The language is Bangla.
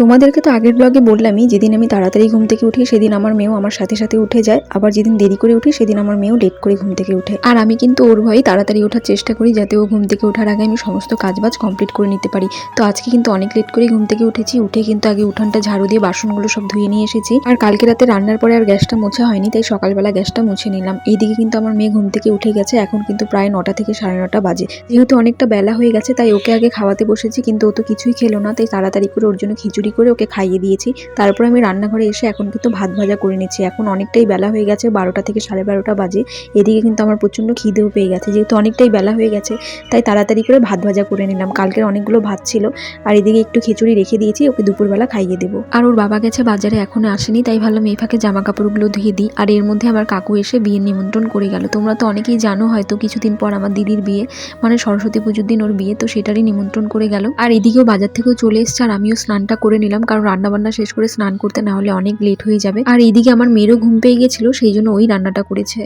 তোমাদেরকে তো আগের ব্লগে বললামই, যেদিন আমি তাড়াতাড়ি ঘুম থেকে উঠি সেদিন আমার মেয়েও আমার সাথে সাথে উঠে যায়, আবার যেদিন দেরি করে উঠি সেদিন আমার মেয়েও লেট করে ঘুম থেকে উঠে। আর আমি কিন্তু ওর ভয়ে তাড়াতাড়ি ওঠার চেষ্টা করি যাতে ও ঘুম থেকে ওঠার আগে আমি সমস্ত কাজবাজ কমপ্লিট করে নিতে পারি। তো আজকে কিন্তু অনেক লেট করে ঘুম থেকে উঠেছি, উঠে কিন্তু আগে উঠানটা ঝাড়ু দিয়ে বাসনগুলো সব ধুয়ে নিয়ে এসেছি। আর কালকে রাতে রান্নার পরে আর গ্যাসটা মোছা হয়নি, তাই সকালবেলা গ্যাসটা মুছে নিলাম। এইদিকে কিন্তু আমার মেয়ে ঘুম থেকে উঠে গেছে, এখন কিন্তু প্রায় নটা থেকে সাড়ে নটা বাজে। যেহেতু অনেকটা বেলা হয়ে গেছে, তাই ওকে আগে খাওয়াতে বসেছি, কিন্তু ও তো কিছুই খেলো না, তাই তাড়াতাড়ি করে ওর জন্য খিচুড়ি করে ওকে খাইয়ে দিয়েছি। তারপর আমি রান্নাঘরে এসে এখন কিন্তু ভাত ভাজা করে নিচ্ছি। এখন অনেকটাই বেলা হয়ে গেছে, বারোটা থেকে সাড়ে বারোটা বাজে। এদিকে কিন্তু আমার প্রচণ্ড খিদেও পেয়ে গেছে, যেহেতু অনেকটাই বেলা হয়ে গেছে, তাই তাড়াতাড়ি করে ভাত ভাজা করে নিলাম। কালকের অনেকগুলো ভাত ছিল, আর এদিকে একটু খিচুড়ি রেখে দিয়েছি, ওকে দুপুরবেলা খাইয়ে দেবো। আর ওর বাবা গেছে বাজারে এখনও আসেনি, তাই ভালো মেয়ে ফাঁকে জামা কাপড়গুলো ধুয়ে দিই। আর এর মধ্যে আমার কাকু এসে বিয়ের নিমন্ত্রণ করে গেল। তোমরা তো অনেকেই জানো হয়তো কিছুদিন পর আমার দিদির বিয়ে মানে সরস্বতী পুজোর দিন ওর বিয়ে, তো সেটারই নিমন্ত্রণ করে গেল। আর এদিকেও বাজার থেকেও চলে এসছে, আর আমিও স্নানটা করে নিলাম, কারণ রান্না বান্না শেষ করে স্নান করতে না হলে অনেক লেট হয়ে যাবে। আর এইদিকে আমার মেয়েরও ঘুম পেয়ে গেছিল, সেই জন্য ওই রান্নাটা করেছে।